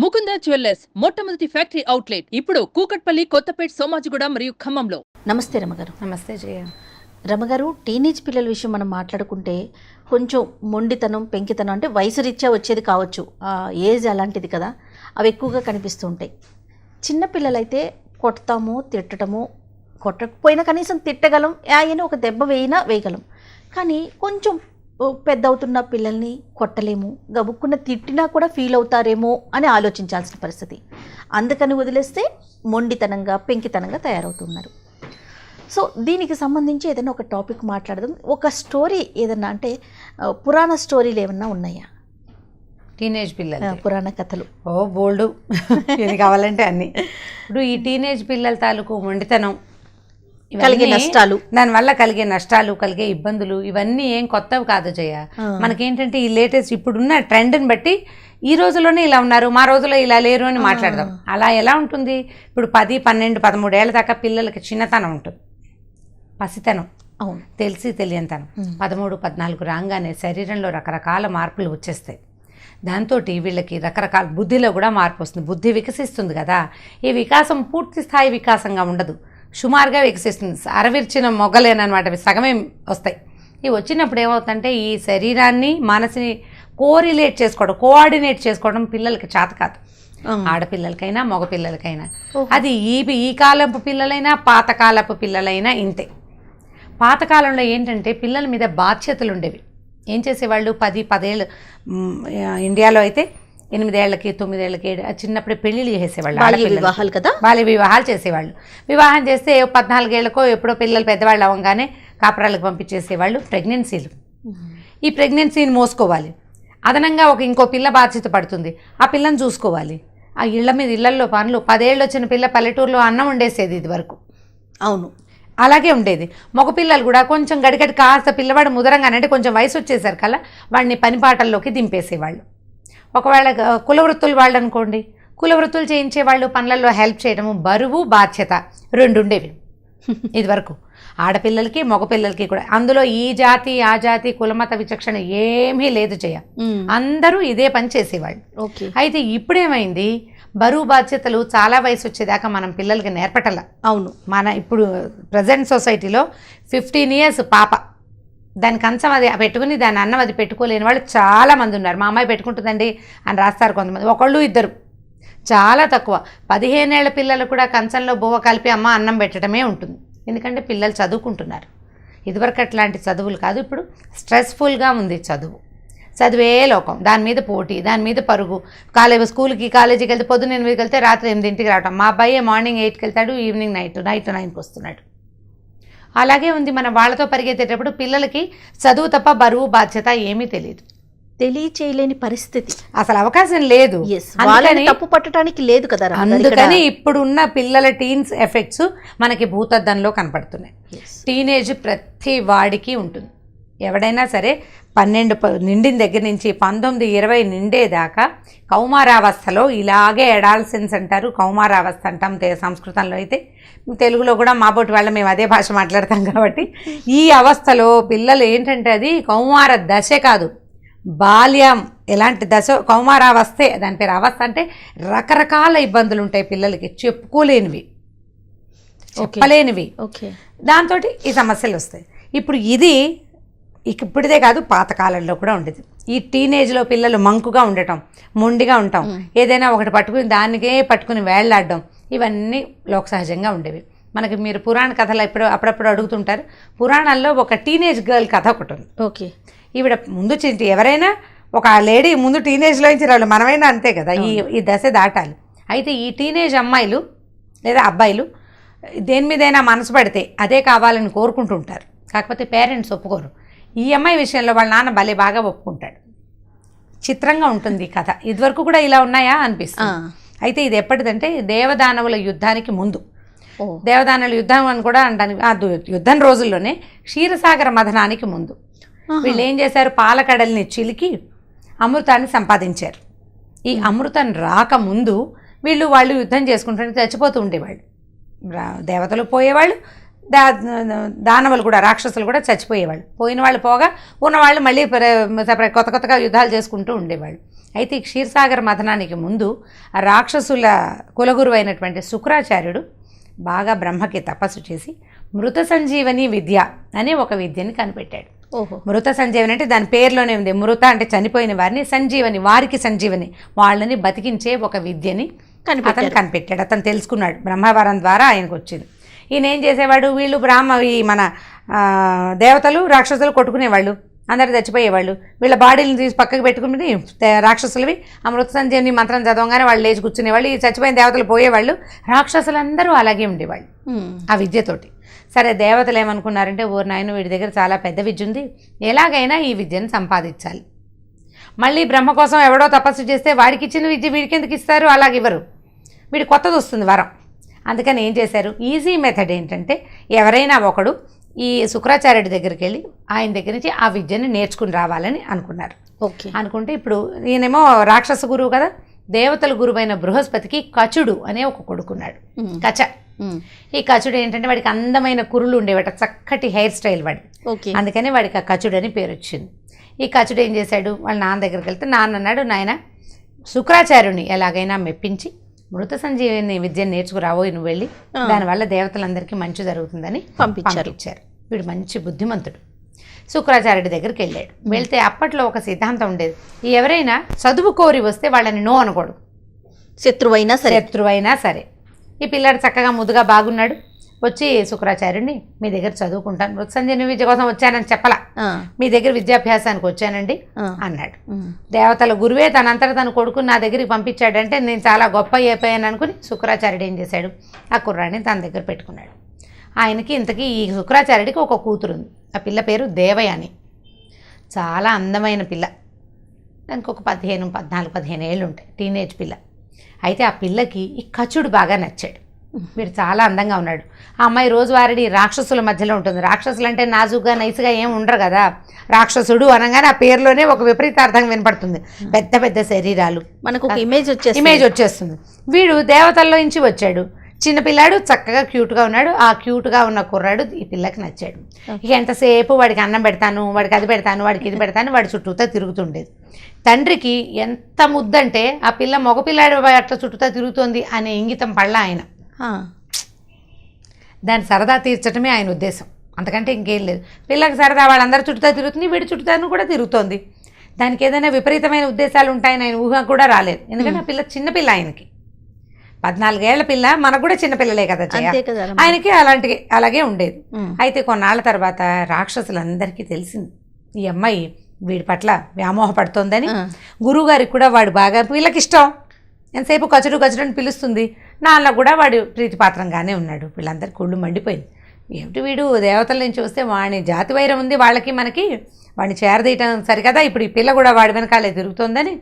Mukunda jewellers మొట్టమొదటి factory outlet ఇప్పుడు కూకట్పల్లి కొత్తపేట్ సోమాజిగూడ మరియు ఖమ్మంలో. నమస్తే రమగారు. నమస్తే జయ. రమగారు టీనేజ్ పిల్లల విషయం మనం మాట్లాడుకుంటే కొంచెం మొండితనం పెంకితనం అంటే వయసు రీత్యా వచ్చేది కావచ్చు. ఆ ఏజ్ అలాంటిది కదా అవి ఎక్కువగా కనిపిస్తూ ఉంటాయి. చిన్న పిల్లలైతే కొడతాము తిట్టడము కొట్టకపోయినా కనీసం తిట్టగలం ఆయన ఒక దెబ్బ వేయినా వేయగలం. కానీ కొంచెం పెద్ద అవుతున్న పిల్లల్ని కొట్టలేము గబుక్కున్న తిట్టినా కూడా ఫీల్ అవుతారేమో అని ఆలోచించాల్సిన పరిస్థితి. అందుకని వదిలేస్తే మొండితనంగా పెంకితనంగా తయారవుతున్నారు. సో దీనికి సంబంధించి ఏదైనా ఒక టాపిక్ మాట్లాడదాం. ఒక స్టోరీ ఏదన్నా అంటే పురాణ స్టోరీలు ఏమన్నా ఉన్నాయా? టీనేజ్ పిల్లలు పురాణ కథలు. ఓ బోల్డు. ఏది కావాలంటే అన్ని. ఇప్పుడు ఈ టీనేజ్ పిల్లల తాలూకు మొండితనం కలిగే నష్టాలు. దానివల్ల కలిగే నష్టాలు కలిగే ఇబ్బందులు ఇవన్నీ ఏం కొత్తవి కాదు జయ. మనకేంటంటే ఈ లేటెస్ట్ ఇప్పుడున్న ట్రెండ్ని బట్టి ఈ రోజుల్లోనే ఇలా ఉన్నారు మా రోజుల్లో ఇలా లేరు అని మాట్లాడదాం. అలా ఎలా ఉంటుంది? ఇప్పుడు పది పన్నెండు పదమూడేళ్ళ దాకా పిల్లలకి చిన్నతనం ఉంటుంది. పసితనం. అవును. తెలిసి తెలియనితనం. పదమూడు పద్నాలుగు రాగానే శరీరంలో రకరకాల మార్పులు వచ్చేస్తాయి. దాంతో వీళ్ళకి రకరకాల బుద్ధిలో కూడా మార్పు వస్తుంది. బుద్ధి వికసిస్తుంది కదా. ఈ వికాసం పూర్తి స్థాయి వికాసంగా ఉండదు. సుమారుగా వికసిస్తుంది. అరవిర్చిన మొగ్గలేనమాట అవి సగమే వస్తాయి. ఇవి వచ్చినప్పుడు ఏమవుతుందంటే ఈ శరీరాన్ని మనసుని కోరిలేట్ చేసుకోవడం కోఆర్డినేట్ చేసుకోవడం పిల్లలకి చేత కాదు. ఆడపిల్లలకైనా మగపిల్లలకైనా. అది ఈ ఈ కాలపు పిల్లలైనా పాతకాలపు పిల్లలైనా ఇంతే. పాతకాలంలో ఏంటంటే పిల్లల మీద బాధ్యతలు ఉండేవి ఏం చేసేవాళ్ళు? పది పదేళ్ళు ఇండియాలో అయితే ఎనిమిదేళ్ళకి తొమ్మిదేళ్ళకి చిన్నప్పుడే పెళ్ళిళ్ళు చేసేవాళ్ళు. వివాహాలు కదా? బాల్య వివాహాలు చేసేవాళ్ళు. వివాహం చేస్తే పద్నాలుగేళ్ళకో ఎప్పుడో పిల్లలు పెద్దవాళ్ళు అవ్వగానే కాపురాలకు పంపించేసేవాళ్ళు ప్రెగ్నెన్సీలు. ఈ ప్రెగ్నెన్సీని మోసుకోవాలి. అదనంగా ఒక ఇంకో పిల్ల బాధ్యత పడుతుంది. ఆ పిల్లని చూసుకోవాలి. ఆ ఇళ్ళ మీద ఇళ్ళల్లో పనులు పదేళ్ళు వచ్చిన పిల్ల పల్లెటూరులో అన్నం వండేసేది ఇది వరకు అవును. అలాగే ఉండేది. మగపిల్లలు కూడా కొంచెం గడిగడి కాస్త పిల్లవాడు ముదరంగానే అంటే కొంచెం వయసు వచ్చేసరి కల్లా వాడిని పనిపాటల్లోకి దింపేసేవాళ్ళు. ఒకవేళ కులవృత్తులు వాళ్ళు అనుకోండి కులవృత్తులు చేయించే వాళ్ళు పనులలో హెల్ప్ చేయడము బరువు బాధ్యత రెండు ఉండేవి ఇది వరకు ఆడపిల్లలకి మగపిల్లలకి కూడా. అందులో ఈ జాతి ఆ జాతి కులమత విచక్షణ ఏమీ లేదు చేయ అందరూ ఇదే పని చేసేవాళ్ళు. ఓకే. అయితే ఇప్పుడేమైంది? బరువు బాధ్యతలు చాలా వయసు వచ్చేదాకా మనం పిల్లలకి నేర్పటల అవును. మన ఇప్పుడు ప్రజెంట్ సొసైటీలో ఫిఫ్టీన్ ఇయర్స్ పాప. దాని కంచం అది పెట్టుకుని దాని అన్నం అది పెట్టుకోలేని వాళ్ళు చాలామంది ఉన్నారు. మా అమ్మాయి పెట్టుకుంటుందండి అని రాస్తారు కొంతమంది. ఒకళ్ళు ఇద్దరు. చాలా తక్కువ. పదిహేనేళ్ళ పిల్లలు కూడా కంచంలో బువ్వ కలిపి అమ్మ అన్నం పెట్టడమే ఉంటుంది. ఎందుకంటే పిల్లలు చదువుకుంటున్నారు. ఇదివరకు అట్లాంటి చదువులు కాదు. ఇప్పుడు స్ట్రెస్ఫుల్గా ఉంది చదువు. చదివే లోకం. దాని మీద పోటీ దాని మీద పరుగు. కాలేజ్ స్కూల్కి కాలేజీకి వెళ్తే పొద్దున్న ఎనిమిదికి వెళ్తే రాత్రి ఎనిమిదింటికి రావటం. మా అబ్బాయి మార్నింగ్ ఎయిట్కి వెళ్తాడు ఈవినింగ్ నైట్ నైట్ నైన్కి వస్తున్నాడు. అలాగే ఉంది మన వాళ్ళతో పరిగెత్తేటప్పుడు పిల్లలకి చదువు తప్ప బరువు బాధ్యత ఏమీ తెలియదు తెలియచేయలేని పరిస్థితి. అసలు అవకాశం లేదు. వాళ్ళని తప్పు పట్టడానికి లేదు కదా. అందుకని ఇప్పుడున్న పిల్లల టీన్స్ ఎఫెక్ట్స్ మనకి భూతద్దంలో కనపడుతున్నాయి. టీనేజ్ ప్రతి వాడికి ఉంటుంది. ఎవడైనా సరే పన్నెండు ప- నిండిన దగ్గర నుంచి పంతొమ్మిది ఇరవై నిండేదాకా కౌమారావస్థలో ఇలాగే ఎడాల్సెన్స్ అంటారు కౌమారావస్థ అంటాం తే- సంస్కృతంలో అయితే. తెలుగులో కూడా మాబోటి వాళ్ళ మేము అదే భాష మాట్లాడతాం కాబట్టి. ఈ అవస్థలో పిల్లలు ఏంటంటే అది కౌమార దశ కాదు. బాల్యం ఎలాంటి దశ? కౌమారావస్థే. దాని పేరు అవస్థ అంటే రకరకాల ఇబ్బందులు ఉంటాయి పిల్లలకి. చెప్పుకోలేనివి. చెప్పలేనివి. ఓకే. దాంతో ఈ సమస్యలు వస్తాయి. ఇప్పుడు ఇది ఇక ఇప్పుడిదే కాదు పాతకాలంలో కూడా ఉండేది. ఈ టీనేజ్లో పిల్లలు మంకుగా ఉండటం మొండిగా ఉంటాం ఏదైనా ఒకటి పట్టుకుని దానికే పట్టుకుని వేళ్ళాడడం ఇవన్నీ లోక సహజంగా ఉండేవి. మనకి మీరు పురాణ కథలు ఎప్పుడు అప్పుడప్పుడు అడుగుతుంటారు. పురాణాల్లో ఒక టీనేజ్ గర్ల్ కథ ఒకటి ఉంది. ఓకే. ఈవిడ ముందు చి- ఎవరైనా ఒక లేడీ ముందు టీనేజ్లో నుంచి రావాలి మనమైనా అంతే కదా ఈ ఈ దశ దాటాలి. అయితే ఈ టీనేజ్ అమ్మాయిలు లేదా అబ్బాయిలు దేని మీదైనా మనసు పడితే అదే కావాలని కోరుకుంటుంటారు. కాకపోతే పేరెంట్స్ ఒప్పుకోరు. ఈ అమ్మాయి విషయంలో వాళ్ళ నాన్న భలే బాగా ఒప్పుకుంటాడు. చిత్రంగా ఉంటుంది ఈ కథ. ఇదివరకు కూడా ఇలా ఉన్నాయా అనిపిస్తుంది. అయితే ఇది ఎప్పటిదంటే దేవదానవుల యుద్ధానికి ముందు. ఓ. దేవదానవుల యుద్ధం అని కూడా అంటాను. యుద్ధం రోజుల్లోనే క్షీరసాగర మథనానికి ముందు. వీళ్ళు ఏం చేశారు? పాలకడల్ని చిలికి అమృతాన్ని సంపాదించారు. ఈ అమృతం రాకముందు వీళ్ళు వాళ్ళు యుద్ధం చేసుకుంటుంటే చచ్చిపోతూ ఉండేవాళ్ళు. దేవతలు పోయేవాళ్ళు దా దానవులు కూడా రాక్షసులు కూడా చచ్చిపోయేవాళ్ళు. పోయిన వాళ్ళు పోగా ఉన్నవాళ్ళు మళ్ళీ ప్ర- ప్ర- కొత్త కొత్తగా యుద్ధాలు చేసుకుంటూ ఉండేవాళ్ళు. అయితే ఈ క్షీరసాగర్ మథనానికి ముందు ఆ రాక్షసుల కులగురు అయినటువంటి శుక్రాచార్యుడు బాగా బ్రహ్మకి తపస్సు చేసి మృత సంజీవని విద్య అనే ఒక విద్యని కనిపెట్టాడు. ఓహో. మృత సంజీవని అంటే దాని పేరులోనే ఉంది. మృత అంటే చనిపోయిన వారిని సంజీవని వారికి సంజీవని వాళ్ళని బతికించే ఒక విద్యని. అతను కనిపెట్టాడు. అతను తెలుసుకున్నాడు. బ్రహ్మవరం ద్వారా ఆయనకు వచ్చింది ఈయన ఏం చేసేవాడు? వీళ్ళు బ్రాహ్మ ఈ మన దేవతలు రాక్షసులు కొట్టుకునేవాళ్ళు. అందరు చచ్చిపోయేవాళ్ళు. వీళ్ళ బాడీని తీసి పక్కకు పెట్టుకుని రాక్షసులవి. ఆ మృత సంజీవని మంత్రం చదవగానే వాళ్ళు లేచి కూర్చునేవాళ్ళు. ఈ చచ్చిపోయిన దేవతలు పోయేవాళ్ళు. రాక్షసులందరూ అలాగే ఉండేవాళ్ళు. ఆ విద్యతోటి. సరే దేవతలు ఏమనుకున్నారంటే ఓ నాయన వీడి దగ్గర చాలా పెద్ద విద్య ఉంది. ఎలాగైనా ఈ విద్యను సంపాదించాలి. మళ్ళీ బ్రహ్మ కోసం ఎవడో తపస్సు చేస్తే వాడికి ఇచ్చిన విద్య వీడికి ఎందుకు ఇస్తారు? అలాగ ఇవ్వరు. వీడి కొత్తది వస్తుంది వరం. అందుకని ఏం చేశారు? ఈజీ మెథడ్ ఏంటంటే ఎవరైనా ఒకడు ఈ శుక్రాచార్యుడి దగ్గరికి వెళ్ళి ఆయన దగ్గర నుంచి ఆ విద్యను నేర్చుకుని రావాలని అనుకున్నారు. ఓకే. అనుకుంటే ఇప్పుడు ఈయనేమో రాక్షస గురువు కదా దేవతల గురువైన బృహస్పతికి కచుడు అనే ఒక కొడుకున్నాడు. కచ. ఈ కచుడు ఏంటంటే వాడికి అందమైన కురులు ఉండేవట చక్కటి హెయిర్ స్టైల్ వాడి. ఓకే. అందుకని వాడికి ఆ కచుడు అని పేరు వచ్చింది. ఈ కచుడు ఏం చేశాడు? వాళ్ళ నాన్న దగ్గరికి వెళ్తే నాన్న అన్నాడు నాయన శుక్రాచార్యుని ఎలాగైనా మెప్పించి మృత సంజీవిని విద్యను నేర్చుకురావో నువ్వు వెళ్ళి. దానివల్ల దేవతలందరికీ మంచి జరుగుతుందని పంపించారు. పంపించారు. వీడు మంచి బుద్ధిమంతుడు. శుక్రాచార్యుడి దగ్గరికి వెళ్ళాడు. వెళ్తే అప్పట్లో ఒక సిద్ధాంతం ఉండేది. ఎవరైనా చదువు కోరి వస్తే వాళ్ళని నో అనకూడదు. శత్రువైనా సరే. శత్రువైనా సరే. ఈ పిల్లాడు చక్కగా ముద్దుగా బాగున్నాడు. వచ్చి శుక్రాచార్యుడిని మీ దగ్గర చదువుకుంటాను. మృత సంజీవిని విద్య కోసం వచ్చానని చెప్పలా. మీ దగ్గర విద్యాభ్యాసానికి వచ్చానండి. అన్నాడు. దేవతల గురువే తనంతట తన కొడుకుని నా దగ్గరికి పంపించాడంటే నేను చాలా గొప్ప అయిపోయాను అనుకుని శుక్రాచార్యుడు ఏం చేశాడు? ఆ కుర్రాడిని తన దగ్గర పెట్టుకున్నాడు. ఆయనకి ఇంతకీ ఈ శుక్రాచార్యుడికి ఒక కూతురు ఉంది ఆ పిల్ల పేరు దేవయాని. చాలా అందమైన పిల్ల. దానికి ఒక పదిహేను పద్నాలుగు పదిహేను ఏళ్ళు ఉంటాయి. టీనేజ్ పిల్ల. అయితే ఆ పిల్లకి ఈ కచుడు బాగా నచ్చాడు. వీడు చాలా అందంగా ఉన్నాడు. ఆ అమ్మాయి రోజువారీ రాక్షసుల మధ్యలో ఉంటుంది. రాక్షసులు అంటే నాజుగ్గా నైస్గా ఏం ఉండరు కదా? రాక్షసుడు అనగానే ఆ పేరులోనే ఒక విపరీతార్థం వినపడుతుంది. పెద్ద పెద్ద శరీరాలు. మనకు ఒక ఇమేజ్ వచ్చేసి ఇమేజ్ వచ్చేస్తుంది. వీడు దేవతల్లో నుంచి వచ్చాడు. చిన్న పిల్లాడు చక్కగా క్యూట్గా ఉన్నాడు. ఆ క్యూట్గా ఉన్న కుర్రాడు ఈ పిల్లకి నచ్చాడు. ఇక ఎంతసేపు వాడికి అన్నం పెడతాను వాడికి అది పెడతాను వాడికి ఇది పెడతాను వాడి చుట్టూతా తిరుగుతుండేది. తండ్రికి ఎంత ముద్దంటే ఆ పిల్ల మగపిల్లాడు అట్లా చుట్టూతా తిరుగుతోంది అనే ఇంగితం పళ్ళ ఆయన. దాని సరదా తీర్చడమే ఆయన ఉద్దేశం. అంతకంటే ఇంకేం లేదు. పిల్లకి సరదా వాళ్ళందరూ చుట్టూతా తిరుగుతుంది వీడి చుట్టూతాను కూడా తిరుగుతోంది. దానికి ఏదైనా విపరీతమైన ఉద్దేశాలు ఉంటాయని ఆయన ఊహ కూడా రాలేదు. ఎందుకంటే ఆ పిల్ల చిన్నపిల్ల ఆయనకి. పద్నాలుగేళ్ళ పిల్ల మనకు కూడా చిన్నపిల్లలే కదా ఆయనకి అలాంటి అలాగే ఉండేది. అయితే కొన్నాళ్ళ తర్వాత రాక్షసులందరికీ తెలిసింది. ఈ అమ్మాయి వీడి పట్ల వ్యామోహపడుతోందని. గురువుగారికి కూడా వాడు బాగా వీళ్ళకి ఇష్టం. ఎంతసేపు కచుడు కచుడు అని పిలుస్తుంది. నాన్న కూడా వాడు ప్రీతిపాత్రంగానే ఉన్నాడు. వీళ్ళందరికీ ఒళ్ళు మండిపోయింది. ఏమిటి వీడు? దేవతల నుంచి వస్తే వాడి జాతి వైరం ఉంది వాళ్ళకి మనకి. వాడిని చేరదీయటం సరికదా ఇప్పుడు ఈ పిల్ల కూడా వాడి వెనకాలే తిరుగుతోందని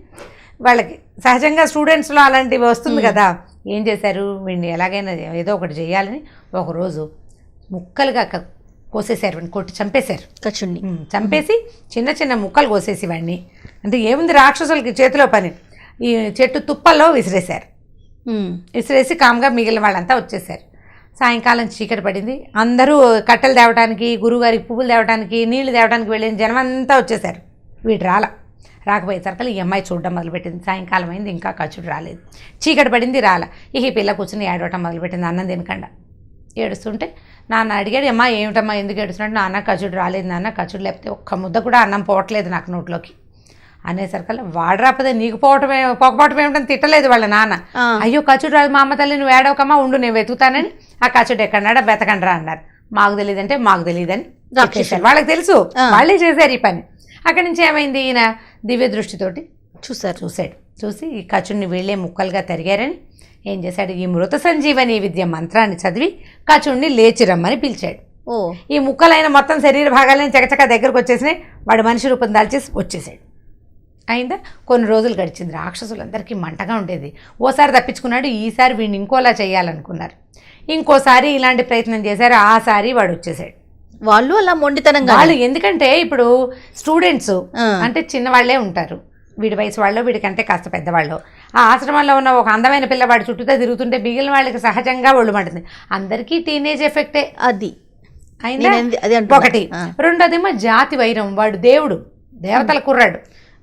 వాళ్ళకి. సహజంగా స్టూడెంట్స్లో అలాంటివి వస్తుంది కదా. ఏం చేశారు? వీడిని ఎలాగైనా ఏదో ఒకటి చేయాలని ఒకరోజు ముక్కలుగా కోసేశారు వాడిని కొట్టి చంపేశారు. కచుణ్ణి చంపేసి చిన్న చిన్న ముక్కలు కోసేసి వాడిని అంటే ఏముంది రాక్షసులకి చేతిలో పని? ఈ చెట్టు తుప్పల్లో విసిరేశారు. ఇసిరేసి విసిరేసి కామ్గా మిగిలిన వాళ్ళంతా వచ్చేసారు. సాయంకాలం చీకటి పడింది. అందరూ కట్టెలు తేవడానికి గురువుగారికి పువ్వులు తేవడానికి నీళ్ళు తేవడానికి వెళ్ళిన జనం అంతా వచ్చేసారు. వీడు రాల. రాకపోయేసరికి ఈ అమ్మాయి చూడడం మొదలుపెట్టింది. సాయంకాలం అయింది ఇంకా ఖర్చుడు రాలేదు. చీకటి పడింది రాల. ఇక ఈ పిల్ల కూర్చుని ఏడవటం మొదలుపెట్టింది అన్నం తినకుండా. ఏడుస్తుంటే నాన్న అడిగాడు అమ్మా ఏమిటమ్మా ఎందుకు ఏడుస్తున్నాడు? నాన్న ఖర్చుడు రాలేదు నాన్న ఖర్చుడు లేకపోతే ఒక్క ముద్ద కూడా అన్నం పోవట్లేదు నాకు నోట్లోకి. అనేసరికల్లా వాడరాపదే నీకు పోవటమే పోకపోవటం ఏమిటని తిట్టలేదు వాళ్ళ నాన్న. అయ్యో కచుడు రాదు మా అమ్మ తల్లి నువ్వు ఏడవకమ్మా ఉండు నేను వెతుకుతానని ఆ కచుడు ఎక్కడన్నాడా బెతకండ్రా అన్నారు. మాకు తెలియదంటే మాకు తెలియదని వాళ్ళకి తెలుసు. వాళ్ళే చేశారు ఈ పని. అక్కడి నుంచి ఏమైంది ఈయన? దివ్య దృష్టితోటి చూసారు చూశాడు. చూసి ఈ కచుడిని వీళ్ళే ముక్కలుగా తరిగారని ఏం చేశాడు? ఈ మృత సంజీవని విద్య మంత్రాన్ని చదివి కచుడిని లేచి రమ్మని పిలిచాడు. ఓ. ఈ ముక్కలైన మొత్తం శరీర భాగాలని చకచక దగ్గరకు వచ్చేసినాయి. వాడు మనిషి రూపం దాల్చేసి వచ్చేసాడు. అయిందా? కొన్ని రోజులు గడిచింది. రాక్షసులందరికీ మంటగా ఉండేది. ఓసారి తప్పించుకున్నాడు ఈసారి వీడిని ఇంకోలా చేయాలనుకున్నారు. ఇంకోసారి ఇలాంటి ప్రయత్నం చేశారు ఆసారి వాడు వచ్చేసాడు. వాళ్ళు అలా మొండితనంగా వాళ్ళు ఎందుకంటే ఇప్పుడు స్టూడెంట్స్. అంటే చిన్నవాళ్ళే ఉంటారు. వీడి వయసు వాళ్ళు వీడికంటే కాస్త పెద్దవాళ్ళు. ఆ ఆశ్రమంలో ఉన్న ఒక అందమైన పిల్లవాడి చుట్టూతో తిరుగుతుంటే మిగిలిన వాళ్ళకి సహజంగా ఒళ్ళు మంటుంది అందరికీ టీనేజ్ ఎఫెక్టే అది. అయిందా. ఒకటి. రెండోదేమో జాతి వైరం. వాడు దేవుడు దేవతల కుర్రాడు.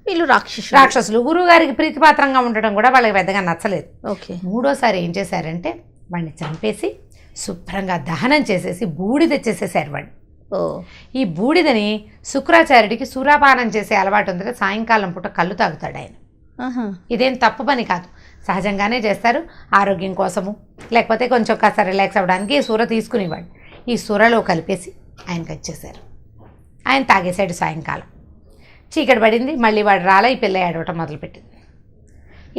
వీళ్ళు రాక్షసులు. రాక్షసులు. గురువు గారికి ప్రీతిపాత్రంగా ఉండడం కూడా వాళ్ళకి పెద్దగా నచ్చలేదు. ఓకే. మూడోసారి ఏం చేశారంటే వాడిని చంపేసి శుభ్రంగా దహనం చేసేసి బూడిద చేసేసారు వాడిని ఓ. ఈ బూడిదని శుక్రాచార్యుడికి సూరాపానం చేసే అలవాటు ఉంది సాయంకాలం పూట కళ్ళు తాగుతాడు ఆయన. ఇదేం తప్పు పని కాదు. సహజంగానే చేస్తారు. ఆరోగ్యం కోసము లేకపోతే కొంచెం కాస్త రిలాక్స్ అవ్వడానికి ఈ సూర తీసుకునేవాడు. ఈ సూరలో కలిపేసి ఆయనకి వచ్చేసారు ఆయన తాగేశాడు సాయంకాలం. చీకటి పడింది. మళ్ళీ వాడు రాలే ఈ పిల్ల ఏడవటం మొదలుపెట్టింది.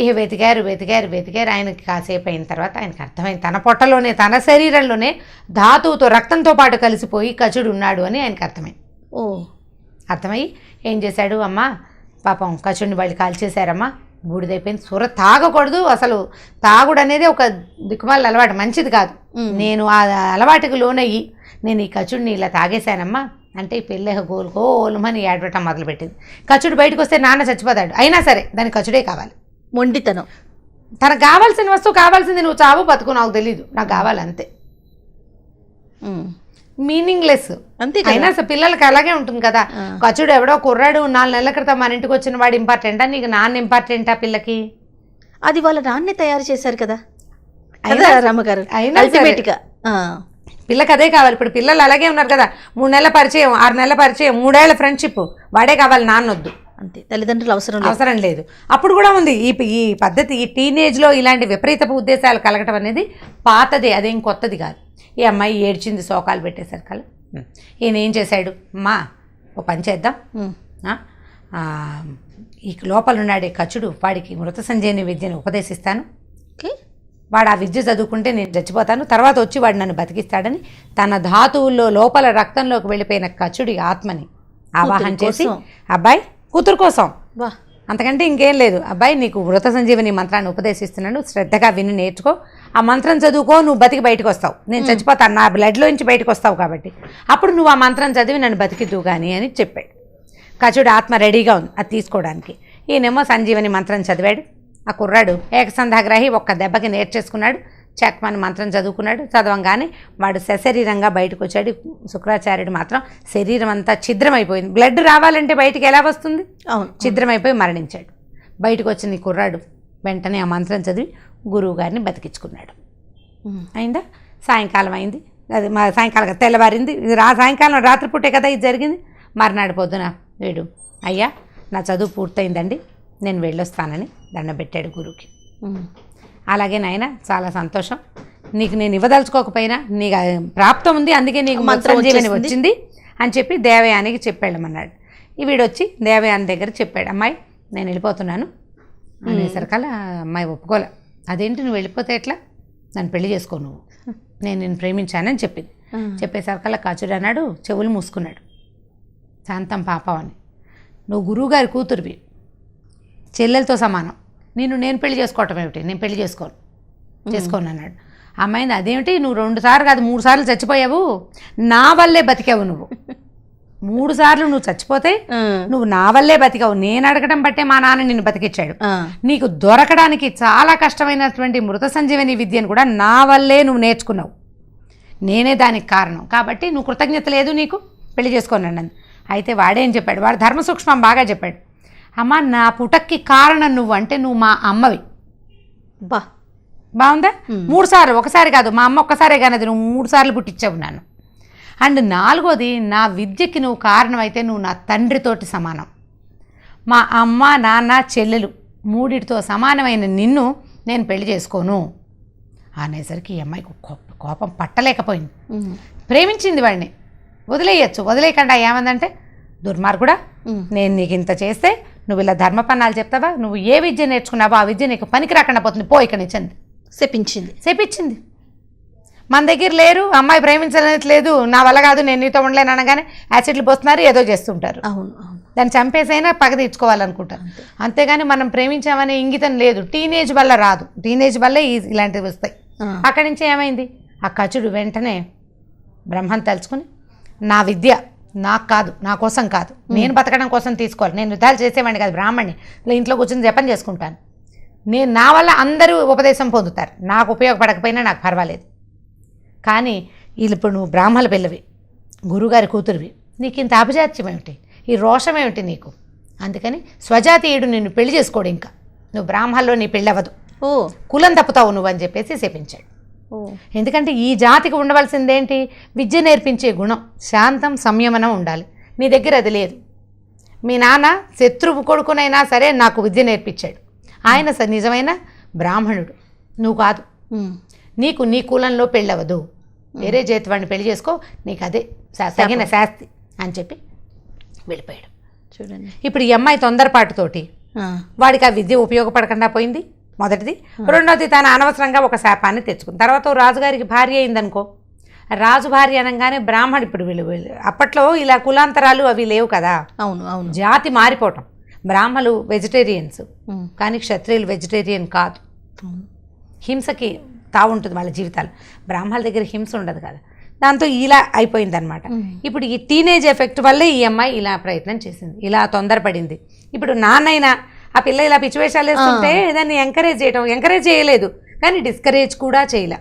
ఇక వెతికారు వెతికారు వెతికారు. ఆయనకి కాసేపు అయిన తర్వాత ఆయనకు అర్థమైంది. తన పొట్టలోనే తన శరీరంలోనే ధాతువుతో రక్తంతో పాటు కలిసిపోయి కచుడు ఉన్నాడు అని ఆయనకు అర్థమైంది. ఓ. అర్థమయ్యి ఏం చేశాడు? అమ్మా పాపం కచుడిని వాళ్ళు కాల్చేశారమ్మా. బూడిదైపోయింది. సూర తాగకూడదు. అసలు తాగుడు అనేది ఒక దిక్కుమాల అలవాటు. మంచిది కాదు. నేను ఆ అలవాటుకు లోనయ్యి నేను ఈ కచుడిని ఇలా తాగేశానమ్మా. అంటే ఈ పెళ్ళి గోలు గోలుమని ఏడవటం మొదలుపెట్టింది. కచుడు బయటకు వస్తే నాన్న చచ్చిపోతాడు. అయినా సరే దానికి కచుడే కావాలి. మొండితనం. తనకు కావాల్సిన వస్తువు కావాల్సింది నువ్వు చావు బతుకు నాకు తెలీదు. నాకు కావాలి అంతే. మీనింగ్లెస్ అంతే అయినా సరే పిల్లలకి అలాగే ఉంటుంది కదా. ఆ. కచుడు ఎవడో కుర్రాడు నాలుగు నెలల క్రితం మన ఇంటికి వచ్చిన వాడు ఇంపార్టెంటా నీకు నాన్న ఇంపార్టెంటా పిల్లకి? అది వాళ్ళ నాన్నే తయారు చేశారు కదా. రామగారు? అయినా. పిల్లకి అదే కావాలి. ఇప్పుడు పిల్లలు అలాగే ఉన్నారు కదా. మూడు నెలల పరిచయం ఆరు నెలల పరిచయం మూడేళ్ళ ఫ్రెండ్షిప్ వాడే కావాలి నాన్నొద్దు. అంతే. తల్లిదండ్రులు అవసరం అవసరం లేదు. అప్పుడు కూడా ఉంది. ఈ ఈ పద్ధతి ఈ టీనేజ్లో ఇలాంటి విపరీతపు ఉద్దేశాలు కలగటం అనేది పాతదే అదేం కొత్తది కాదు. ఈ అమ్మాయి ఏడ్చింది శోకాలు పెట్టేశారు కల ఈయన ఏం చేశాడు? అమ్మా ఓ పని చేద్దాం. ఈ లోపల ఉన్నాడే కచుడు వాడికి మృత సంజయని విద్యను ఉపదేశిస్తాను. ఓకే. వాడు ఆ విద్య చదువుకుంటే నేను చచ్చిపోతాను. తర్వాత వచ్చి వాడు నన్ను బతికిస్తాడని తన ధాతువుల్లో లోపల రక్తంలోకి వెళ్ళిపోయిన కచుడి ఆత్మని ఆవాహన చేసి. అబ్బాయి కూతురు కోసం. అంతకంటే ఇంకేం లేదు. అబ్బాయి నీకు మృత సంజీవని మంత్రాన్ని ఉపదేశిస్తున్నాను. శ్రద్ధగా విని నేర్చుకో. ఆ మంత్రం చదువుకో నువ్వు బతికి బయటకు వస్తావు నేను చచ్చిపోతాను. నా బ్లడ్లో నుంచి బయటకు వస్తావు కాబట్టి. అప్పుడు నువ్వు ఆ మంత్రం చదివి నన్ను బతికిద్దు కానీ అని చెప్పాడు. కచుడు ఆత్మ రెడీగా ఉంది. అది తీసుకోవడానికి. ఈయనేమో సంజీవని మంత్రం చదివాడు. ఆ కుర్రాడు ఏకసంధాగ్రాహి ఒక్క దెబ్బకి నేర్చేసుకున్నాడు. చెక్మని మంత్రం చదువుకున్నాడు. చదవంగానే వాడు సశరీరంగా బయటకు వచ్చాడు శుక్రాచార్యుడు మాత్రం శరీరం అంతా ఛిద్రమైపోయింది. బ్లడ్ రావాలంటే బయటికి ఎలా వస్తుంది? అవును. ఛిద్రమైపోయి మరణించాడు. బయటకు వచ్చిన ఈ కుర్రాడు వెంటనే ఆ మంత్రం చదివి గురువు గారిని బతికించుకున్నాడు. అయిందా? సాయంకాలం అయింది. అది మా సాయంకాలం తెల్లవారింది. ఇది రా సాయంకాలం రాత్రిపూటే కదా ఇది జరిగింది. మర్నాడు పొద్దున వీడు అయ్యా నా చదువు పూర్తయిందండి. నేను వెళ్ళొస్తానని దండం పెట్టాడు గురువుకి. అలాగే నాయన చాలా సంతోషం. నీకు నేను ఇవ్వదలుచుకోకపోయినా నీకు ప్రాప్తం ఉంది అందుకే నీకు మంత్రం మంత్రం వచ్చేసింది. వచ్చింది అని చెప్పి దేవయానికి చెప్పాడమన్నాడు ఈ వీడొచ్చి దేవయాని దగ్గర చెప్పాడు అమ్మాయి నేను వెళ్ళిపోతున్నాను. అనేసరికల్లా ఆ అమ్మాయి ఒప్పుకోలే. అదేంటి నువ్వు వెళ్ళిపోతే ఎట్లా? నన్ను పెళ్ళి చేసుకో నువ్వు. నేను నేను ప్రేమించానని చెప్పింది. చెప్పేసరికల్లా కాచుడు అన్నాడు చెవులు మూసుకున్నాడు. శాంతం పాపం అని. నువ్వు గురువుగారి కూతురువి. చెల్లెలతో సమానం. నేను నేను పెళ్ళి చేసుకోవటం ఏమిటి? నేను పెళ్ళి చేసుకోను. చేసుకోను అన్నాడు. అమ్మాయిని అదేమిటి? నువ్వు రెండు సార్లు కాదు మూడు సార్లు చచ్చిపోయావు. నా వల్లే బతికావు నువ్వు. మూడు సార్లు నువ్వు చచ్చిపోతే. నువ్వు నా వల్లే బతికావు. నేను అడగడం బట్టే మా నాన్న నిన్ను బతికిచ్చాడు. నీకు దొరకడానికి చాలా కష్టమైనటువంటి మృత సంజీవని విద్యను కూడా నా వల్లే నువ్వు నేర్చుకున్నావు. నేనే దానికి కారణం. కాబట్టి నువ్వు కృతజ్ఞత లేదు నీకు. పెళ్ళి చేసుకోనండి. అయితే వాడేం చెప్పాడు? వాడు ధర్మ సూక్ష్మం బాగా చెప్పాడు. అమ్మ నా పుటక్కి కారణం నువ్వు అంటే నువ్వు మా అమ్మవి. బా. బాగుందా. మూడు సార్లు ఒకసారి కాదు మా అమ్మ ఒక్కసారే కానది నువ్వు మూడు సార్లు పుట్టించావు నన్ను. అండ్ నాలుగోది నా విద్యకి నువ్వు కారణమైతే నువ్వు నా తండ్రితోటి సమానం. మా అమ్మ నాన్న చెల్లెలు మూడిటితో సమానమైన నిన్ను నేను పెళ్ళి చేసుకోను. అనేసరికి ఈ అమ్మాయికి కోప- కోపం పట్టలేకపోయింది. ప్రేమించింది వాడిని. వదిలేయచ్చు వదిలేయకుండా ఏమందంటే దుర్మార్గుడా. నేను నీకు ఇంత చేస్తే నువ్వు ఇలా ధర్మపన్నాలు చెప్తావా? నువ్వు ఏ విద్య నేర్చుకున్నావో ఆ విద్య నీకు పనికి రాకుండా పోతుంది. పో ఇక్కడి నుంచి అంది. శపించింది. చేపించింది మన దగ్గర లేరు అమ్మాయి ప్రేమించలేదు నా వల్ల కాదు నేను నీతో ఉండలేను అనగానే యాసిడ్లు పోస్తున్నారు ఏదో చేస్తుంటారు. అవును దాన్ని చంపేసైనా పగ తీర్చుకోవాలనుకుంటారు అంతేగాని మనం ప్రేమించామనే ఇంగితం లేదు. టీనేజ్ వల్ల రాదు. టీనేజ్ వల్లే ఇలాంటివి వస్తాయి. అక్కడి నుంచి ఏమైంది? ఆ కచుడు వెంటనే బ్రహ్మను తలుచుకుని నా విద్య నాకు కాదు నా కోసం కాదు. నేను బతకడం కోసం తీసుకోవాలి. నేను యుద్ధాలు చేసేవాడిని కాదు బ్రాహ్మణ్ణి. ఇలా ఇంట్లో కూర్చొని జపం చేసుకుంటాను. నేను నా వల్ల అందరూ ఉపదేశం పొందుతారు. నాకు ఉపయోగపడకపోయినా నాకు పర్వాలేదు. కానీ వీళ్ళు ఇప్పుడు నువ్వు బ్రాహ్మణ పిల్లవి గురుగారి కూతురివి. నీకు ఇంత అపజాత్యం ఏమిటి? ఈ రోషం ఏమిటి నీకు? అందుకని స్వజాతీయుడు నిన్ను పెళ్ళి చేసుకోడు ఇంకా. నువ్వు బ్రాహ్మణలో నీ పెళ్ళవదు. ఓ. కులం తప్పుతావు నువ్వు అని చెప్పేసి శపించాడు. ఓ ఎందుకంటే ఈ జాతికి ఉండవలసిందేంటి? విద్య నేర్పించే గుణం శాంతం సంయమనం ఉండాలి. నీ దగ్గర అది లేదు. మీ నాన్న శత్రువు కొడుకునైనా సరే నాకు విద్య నేర్పించాడు. ఆయన స- నిజమైన బ్రాహ్మణుడు. నువ్వు కాదు. నీకు నీ కులంలో పెళ్ళవదు. వేరే చేతి వాడిని పెళ్ళి చేసుకో నీకు అదే తగిన శాస్తి అని చెప్పి వెళ్ళిపోయాడు. చూడండి. ఇప్పుడు ఈ అమ్మాయి తొందరపాటుతోటి వాడికి ఆ విద్య ఉపయోగపడకుండా పోయింది? మొదటిది. రెండోది తను అనవసరంగా ఒక శాపాన్ని తెచ్చుకుంది. తర్వాత రాజుగారికి భార్య అయిందనుకో రాజు భార్య అనగానే బ్రాహ్మడు ఇప్పుడు వీళ్ళు వీళ్ళు. అప్పట్లో ఇలా కులాంతరాలు అవి లేవు కదా. అవును అవును. జాతి మారిపోవటం. బ్రాహ్మలు వెజిటేరియన్స్. కానీ క్షత్రియులు వెజిటేరియన్ కాదు. హింసకి తావుంటుంది వాళ్ళ జీవితాలు. బ్రాహ్మణుల దగ్గర హింస ఉండదు కదా. దాంతో ఇలా అయిపోయిందనమాట ఇప్పుడు ఈ టీనేజ్ ఎఫెక్ట్ వల్లే ఈ అమ్మాయి ఇలా ప్రయత్నం చేసింది. ఇలా తొందరపడింది. ఇప్పుడు నాన్నైనా ఆ పిల్ల ఇలా పిచ్చివేషాలు వేస్తుంటే దాన్ని ఎంకరేజ్ చేయడం ఎంకరేజ్ చేయలేదు. కానీ డిస్కరేజ్ కూడా చేయలే.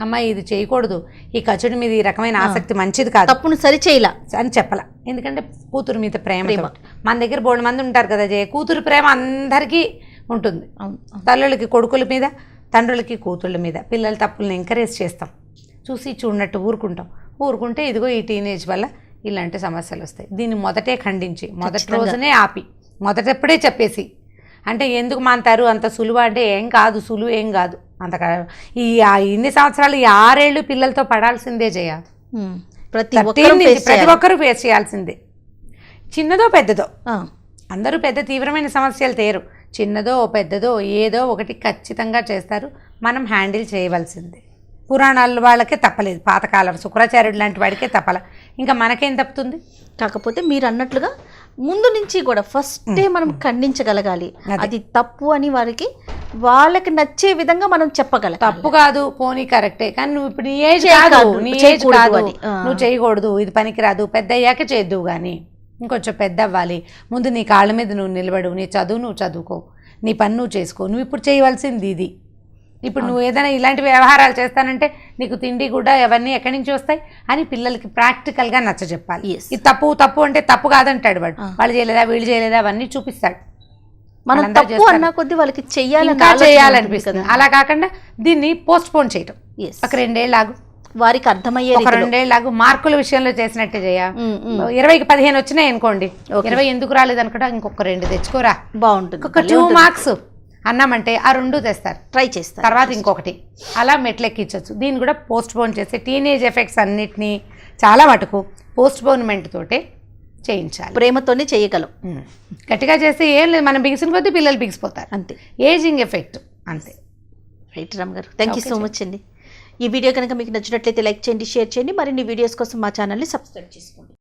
అమ్మాయి ఇది చేయకూడదు. ఈ ఖర్చుడి మీద ఈ రకమైన ఆసక్తి మంచిది కాదు. తప్పును సరి చేయలా. అని చెప్పల. ఎందుకంటే కూతురు మీద ప్రేమ మన దగ్గర బోడు మంది ఉంటారు కదా జయ కూతురు ప్రేమ అందరికీ ఉంటుంది. తల్లులకి కొడుకుల మీద తండ్రులకి కూతుళ్ళ మీద పిల్లల తప్పుల్ని ఎంకరేజ్ చేస్తాం. చూసి చూడనట్టు ఊరుకుంటాం. ఊరుకుంటే ఇదిగో ఈ టీనేజ్ వల్ల ఇలాంటి సమస్యలు వస్తాయి. దీన్ని మొదటే ఖండించి మొదటి రోజునే ఆపి మొదటప్పుడే చెప్పేసి అంటే ఎందుకు మాంటారు అంత సులువు అంటే ఏం కాదు సులువు ఏం కాదు. అంత ఈ ఇన్ని సంవత్సరాలు ఈ ఆరేళ్ళు పిల్లలతో పడాల్సిందే ఉమ్. ప్రతి 13 ఒక్కరూ నుంచి face ప్రతి. ఒక్కరూ ఫేస్ చేయాల్సిందే. చిన్నదో పెద్దదో. అందరూ పెద్ద తీవ్రమైన సమస్యలు తేరు. చిన్నదో పెద్దదో ఏదో ఒకటి ఖచ్చితంగా చేస్తారు. మనం హ్యాండిల్ చేయవలసిందే. పురాణాల వాళ్ళకే తప్పలేదు. పాతకాలం శుక్రాచార్యుడు లాంటి వాడికే తప్పల. ఇంకా మనకేం తప్పుతుంది? కాకపోతే మీరు అన్నట్లుగా ముందు నుంచి కూడా ఫస్టే మనం ఖండించగలగాలి. అది. తప్పు అని వారికి వాళ్ళకి నచ్చే విధంగా మనం చెప్పగలగాలి. తప్పు కాదు పోనీ కరెక్టే. కానీ నువ్వు ఇప్పుడు నీ ఏజ్ చేయ కాదు కాదు, నీ ఏజ్ చేయకూడదు కాదు. నువ్వు చేయకూడదు ఇది పనికిరాదు పెద్ద అయ్యాక చేద్దువు కానీ ఇంకొంచెం పెద్ద అవ్వాలి ముందు నీ కాళ్ళ మీద నువ్వు నిలబడు నీ చదువు నువ్వు చదువుకో నీ పని నువ్వు చేసుకో. నువ్వు ఇప్పుడు చేయవలసింది ఇది. ఇప్పుడు నువ్వు ఏదైనా ఇలాంటి వ్యవహారాలు చేస్తానంటే నీకు తిండి కూడా అవన్నీ ఎక్కడి నుంచి వస్తాయి అని పిల్లలకి ప్రాక్టికల్గా నచ్చ చెప్పాలి. ఇది తప్పు తప్పు అంటే తప్పు కాదంటాడు వాడు. వాళ్ళు చేయలేదా వీళ్ళు చేయలేదా అవన్నీ చూపిస్తాడు. మనం తప్పు. అన్న కొద్దీ వాళ్ళకి ఆలోచన చేయాలనిపిస్తుంది. అలా కాకుండా దీన్ని పోస్ట్ పోన్ చేయటం. ఒక రెండేళ్ళు ఆగు. వారికి అర్థమయ్యే ఒక రీతిలో రెండేళ్ళు ఆగు. మార్కుల విషయంలో చేసినట్టే చేయ. ఇరవైకి పదిహేను వచ్చినాయి అనుకోండి. ఇరవై ఎందుకు రాలేదు అనుకుంటా ఇంకొక రెండు తెచ్చుకోరా. బాగుంటుంది. ఇంకొక టూ మార్క్స్ అన్నామంటే ఆ రెండు తెస్తారు. ట్రై చేస్తారు. తర్వాత ఇంకొకటి. అలా మెట్లెక్కించవచ్చు దీన్ని కూడా పోస్ట్ పోన్ చేసి టీనేజ్ ఎఫెక్ట్స్ అన్నిటినీ చాలా మటుకు పోస్ట్ పోన్మెంట్ తోటే చేయించాలి. ప్రేమతోనే చేయగలం. గట్టిగా చేస్తే ఏం లేదు. మనం బిగిసిన కొద్దీ పిల్లలు బిగిసిపోతారు. అంతే. ఏజింగ్ ఎఫెక్ట్ అంతే. Right Ram garu. Thank you so much అండి. ఈ వీడియో కనుక మీకు నచ్చినట్లయితే లైక్ చేయండి షేర్ చేయండి. మరిన్ని వీడియోస్ కోసం మా ఛానల్ని సబ్స్క్రైబ్ చేసుకోండి.